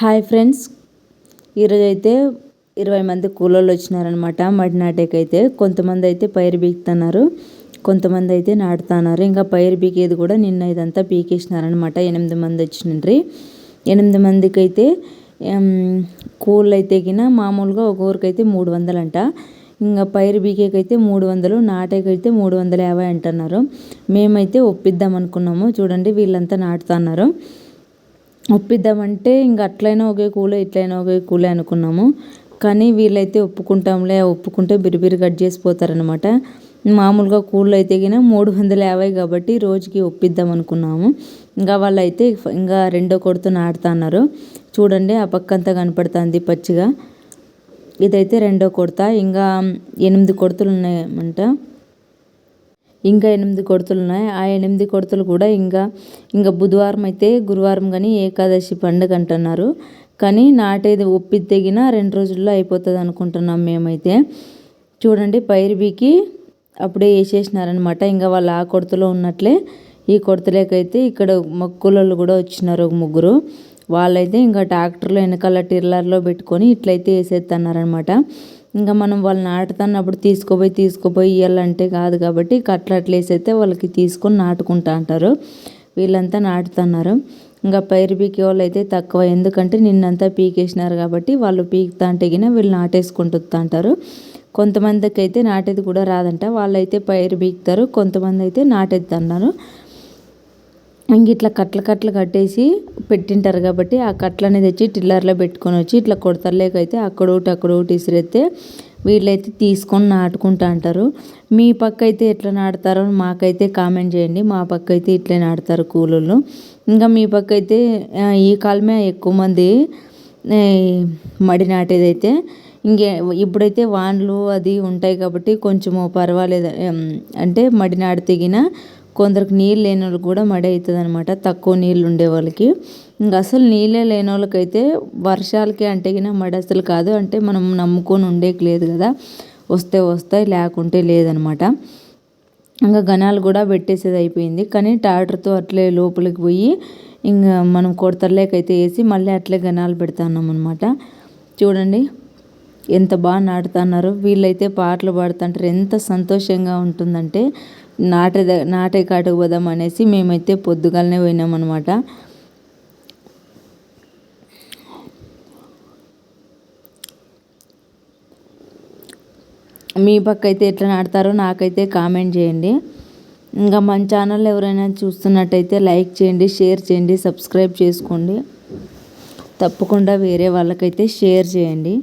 Hi friends. ఈరోజు అయితే ఇరవై మంది కూలోళ్ళు వచ్చినారనమాట మడి నాటేకైతే కొంతమంది అయితే పైరు బీకుతున్నారు. కొంతమంది అయితే నాటుతున్నారు. ఇంకా పైరు బీకేది కూడా నిన్న ఇదంతా పీకేసినారనమాట ఎనిమిది మంది వచ్చిండ్రి. ఎనిమిది మందికి అయితే కూళ్ళు అయితే మామూలుగా ఒక ఊరికైతే మూడు వందలంట. ఇంకా పైరు బీకేకైతే మూడు వందలు నాటేకైతే మూడు వందల యాభై అంటున్నారు. మేమైతే ఒప్పిద్దాం అనుకున్నాము చూడండి వీళ్ళంతా నాటుతున్నారు. ఒప్పిద్దామంటే ఇంక అట్లయినా ఒకే కూలే ఇట్లయినా ఒకే కూలే అనుకున్నాము. కానీ వీళ్ళైతే ఒప్పుకుంటాంలే ఒప్పుకుంటే బిరిబిరి కట్ చేసిపోతారనమాట మామూలుగా కూళ్ళు అయితే గిన మూడు వందల యాభై కాబట్టి రోజుకి ఒప్పిద్దాం అనుకున్నాము. ఇంకా వాళ్ళైతే ఇంకా రెండో కొడుతు నాటుతున్నారు చూడండి ఆ పక్కంతా కనపడుతుంది పచ్చిగా. ఇదైతే రెండో కొడత. ఇంకా ఎనిమిది కొడుతులు ఉన్నాయమంట ఇంకా ఎనిమిది కొడుతులు ఉన్నాయి. ఆ ఎనిమిది కొడుతులు కూడా ఇంకా ఇంకా బుధవారం అయితే గురువారం కానీ ఏకాదశి పండుగ అంటున్నారు. కానీ నాటేది ఒప్పి తెగిన రెండు రోజుల్లో అయిపోతుంది అనుకుంటున్నాం మేమైతే. చూడండి పైరు బీకి అప్పుడే వేసేసినారనమాట ఇంకా వాళ్ళు ఆ కొడుతులో ఉన్నట్లే ఈ కొడతలేకైతే ఇక్కడ మొక్కులలో కూడా వచ్చినారు ఒక ముగ్గురు. వాళ్ళైతే ఇంకా ట్రాక్టర్లో వెనకాల టిర్లర్లో పెట్టుకొని ఇట్లయితే వేసేస్తున్నారనమాట ఇంకా మనం వాళ్ళు నాటుతున్నప్పుడు తీసుకుపోయి తీసుకుపోయి ఇవ్వాలంటే కాదు కాబట్టి కట్లట్లేసి అయితే వాళ్ళకి తీసుకొని నాటుకుంటా అంటారు. వీళ్ళంతా నాటుతున్నారు. ఇంకా పైరు పీకే వాళ్ళు అయితే తక్కువ. ఎందుకంటే నిన్నంతా పీకేసినారు కాబట్టి వాళ్ళు పీకుతా అంటే గిన వీళ్ళు నాటేసుకుంటూ అంటారు. కొంతమందికి అయితే నాటేది కూడా రాదంట. వాళ్ళైతే పైరు పీకుతారు. కొంతమంది అయితే నాటేద్దన్నారు ఇంక ఇట్లా కట్టలు కట్టలు కట్టేసి పెట్టింటారు కాబట్టి ఆ కట్లని తెచ్చి టిల్లర్లో పెట్టుకొని వచ్చి ఇట్లా కొడతలేకైతే అక్కడ ఒకటి అక్కడ ఒకటి ఇసిరేస్తే వీళ్ళైతే తీసుకొని నాటుకుంటా అంటారు. మీ పక్క అయితే ఎట్లా నాటుతారో మాకైతే కామెంట్ చేయండి. మా పక్క అయితే ఇట్లే నాటుతారు కూలోళ్ళు. ఇంకా మీ పక్క అయితే ఈ కాలమే ఎక్కువ మంది మడి నాటేదైతే ఇంకే ఇప్పుడైతే వాన్లు అది ఉంటాయి కాబట్టి కొంచెము పర్వాలేదు. అంటే మడి నాటి తెగిన కొందరికి నీళ్ళు లేని వాళ్ళకి కూడా మడి అవుతుంది అనమాట తక్కువ నీళ్ళు ఉండే వాళ్ళకి. ఇంకా అసలు నీళ్ళే లేని వాళ్ళకైతే వర్షాలకి అంటే మడి అసలు కాదు. అంటే మనం నమ్ముకొని ఉండేకి లేదు కదా. వస్తే వస్తాయి లేకుంటే లేదనమాట ఇంకా గణాలు కూడా పెట్టేసేది అయిపోయింది. కానీ ట్రాక్టర్తో అట్లే లోపలికి పోయి ఇంకా మనం కొడతలేకైతే వేసి మళ్ళీ అట్లే గనాలు పెడతాన్నాం అనమాట చూడండి ఎంత బాగా నాటుతున్నారు. వీళ్ళైతే పాటలు పాడుతుంటారు. ఎంత సంతోషంగా ఉంటుందంటే నాటే నాటే కాటుకు పోదాం అనేసి మేమైతే పొద్దుగాలనే పోయినామన్నమాట. మీ పక్క అయితే ఎట్లా నాడతారో నాకైతే కామెంట్ చేయండి. ఇంకా మన ఛానల్ ఎవరైనా చూస్తున్నట్టయితే లైక్ చేయండి షేర్ చేయండి సబ్స్క్రైబ్ చేసుకోండి. తప్పకుండా వేరే వాళ్ళకైతే షేర్ చేయండి.